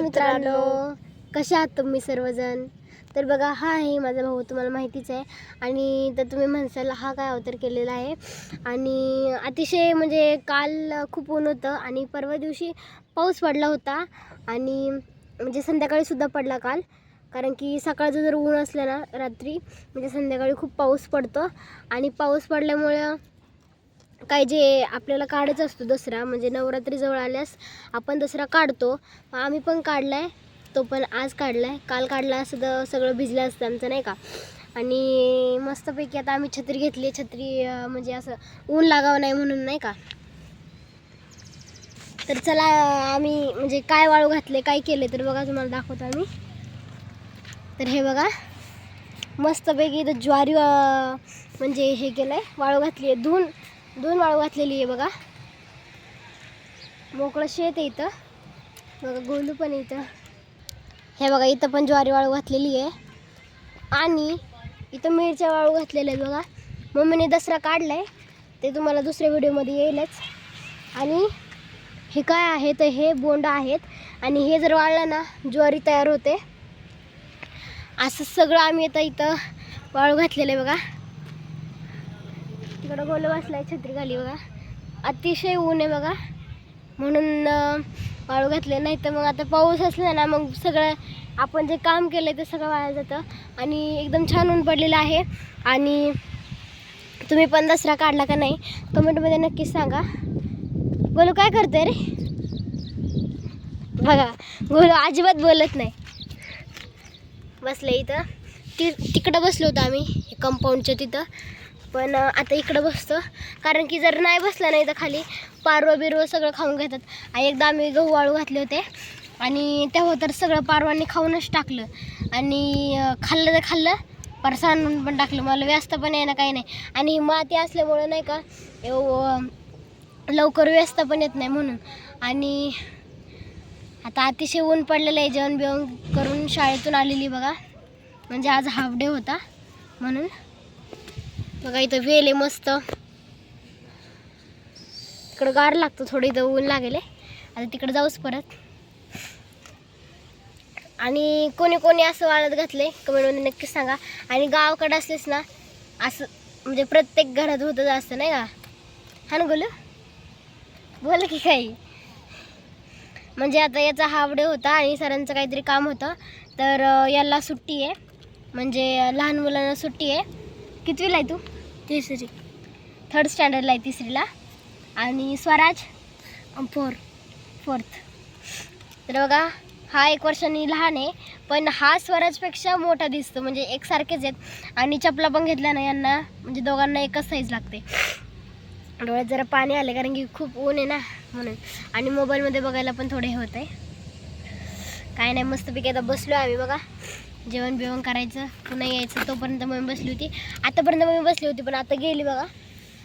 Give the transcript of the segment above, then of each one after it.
मित्रांनो. कसे आहात तुम्ही सर्वजण? तर बघा हा आहे माझा भाऊ तुम्हाला माहितीच आहे. आणि तर तुम्ही म्हणसाल हा काय अवतार केलेला आहे? आणि अतिशय म्हणजे काल खूप ऊन होतं आणि परवा दिवशी पाऊस पडला होता. आणि म्हणजे संध्याकाळीसुद्धा पडला काल. कारण की सकाळचं जर ऊन असलं ना रात्री म्हणजे संध्याकाळी खूप पाऊस पडतो. आणि पाऊस पडल्यामुळं काय जे आपल्याला काढायचं असतो दसरा म्हणजे नवरात्री जवळ आल्यास आपण दसरा काढतो. आम्ही पण काढला आहे तो पण आज काढला आहे काल काढला असं तर सगळं भिजलं असतं आमचं नाही का? आणि मस्तपैकी आता आम्ही छत्री घेतली. छत्री म्हणजे असं ऊन लागावं नाही म्हणून नाही का? तर चला आम्ही म्हणजे काय वाळू घातले काय केले तर बघा तुम्हाला दाखवतो आम्ही. तर हे बघा मस्तपैकी इथं ज्वारी म्हणजे हे केलं आहे वाळू घातली आहे धुवून दोन वाळू घातलेली आहे बघा. मोकळं शेत आहे इथं. बघा गोलू पण आहे इथं. हे बघा इथं पण ज्वारी वाळू घातलेली आहे. आणि इथं मिरच्या वाळू घातलेल्या आहेत बघा. मम्मीने दसरा काढला आहे ते तुम्हाला दुसऱ्या व्हिडिओमध्ये येईलच. आणि हे काय आहे तर हे बोंड आहेत. आणि हे जर वाळलं ना ज्वारी तयार होते. असं सगळं आम्ही आता इथं वाळू घातलेलं आहे बघा. तिकडं गोल बसलाय छत्री खाली बघा. अतिशय ऊन आहे बघा. म्हणून वाळू घातले. नाही तर मग आता पाऊस असला ना मग सगळं आपण जे काम केलं ते सगळं वाया जातं. आणि एकदम छान ऊन पडलेलं आहे. आणि तुम्ही पण दसरा काढला का नाही कमेंटमध्ये नक्कीच सांगा. गोलू काय करते रे? बघा गोलू अजिबात बोलत नाही. बसलं इथं. ती तिकडं बसलो होतो आम्ही कंपाऊंडच्या तिथं. पण आता इकडं बसतो. कारण की जर नाही बसलं नाही तर खाली पारवं बिरवं सगळं खाऊन घेतात. आणि एकदा आम्ही गहू वाळू घातले होते. आणि तेव्हा तर सगळं पारवांनी खाऊनच टाकलं. आणि खाल्लं तर खाल्लं परसान सांडून पण टाकलं. मला व्यस्त पण आहे ना काही नाही. आणि ही माती असल्यामुळं नाही का लवकर व्यस्त पण येत नाही म्हणून. आणि आता अतिशय ऊन पडलेलं आहे. जेवण बिवण करून शाळेतून आलेली बघा. म्हणजे आज हाफ डे होता म्हणून. बघा इथं वेल आहे मस्त. इकडं गार लागतं थोडं इथं ऊन लागेल आहे. आता तिकडं जाऊच परत. आणि कोणी कोणी असं वाळत घातले कमेंटमध्ये नक्कीच सांगा. आणि गावाकडे असलेच ना असं म्हणजे प्रत्येक घरात होतच असतं नाही का? हा ना बोल बोल की काही. म्हणजे आता याचा हाफ डे होता आणि सरांचं काहीतरी काम होतं. तर याला सुट्टी आहे. म्हणजे लहान मुलांना सुट्टी आहे. कितवीला आहे तू? तिसरी. थर्ड स्टँडर्डला आहे तिसरीला. आणि स्वराज फोर फोर्थ तर बघा हा एक वर्षांनी लहान आहे पण हा स्वराजपेक्षा मोठा दिसतो. म्हणजे एकसारखेच आहेत. आणि चपला पण घेतल्या ना यांना. म्हणजे दोघांना एकच साईज लागते. डोळ्यात जरा पाणी आले कारण की खूप ऊन आहे ना म्हणून. आणि मोबाईलमध्ये बघायला पण थोडे हे आहे काय नाही मस्तपैकी आता बसलो आहे आम्ही बघा. जेवण बिवण करायचं पुन्हा यायचं तोपर्यंत मम्मी बसली होती. आतापर्यंत मम्मी बसली होती पण आता गेली बघा.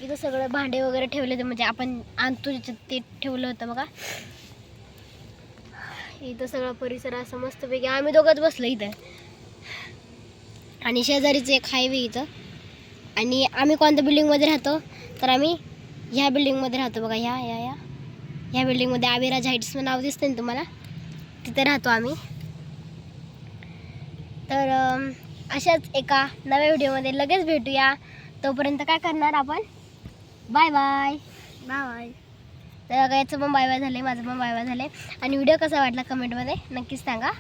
इथं सगळं भांडे वगैरे ठेवले होते म्हणजे आपण आणतो ते ठेवलं होतं बघा. इथं सगळा परिसर असं मस्तपैकी आम्ही दोघंच बसलो इथं. आणि शेजारीचं एक हायवे इथं. आणि आम्ही कोणत्या बिल्डिंगमध्ये राहतो? तर आम्ही ह्या बिल्डिंगमध्ये राहतो बघा ह्या या या ह्या बिल्डिंगमध्ये आविराज हाईट्स नाव दिसतं ना तुम्हाला? तिथे राहतो आम्ही. तर अशाच एका नव्या व्हिडिओमध्ये लगेच भेटूया. तोपर्यंत काय करणार आपण? बाय बाय बाय बाय तर याचं पण बाय बाय झालं माझं पण बाय बाय झालं आहे आणि व्हिडिओ कसा वाटला कमेंटमध्ये नक्कीच सांगा.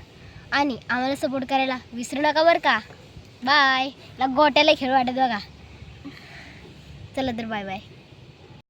आणि आम्हाला सपोर्ट करायला विसरू नका बरं का. बाय गोट्याला खेळ वाटत बघा. चला तर बाय बाय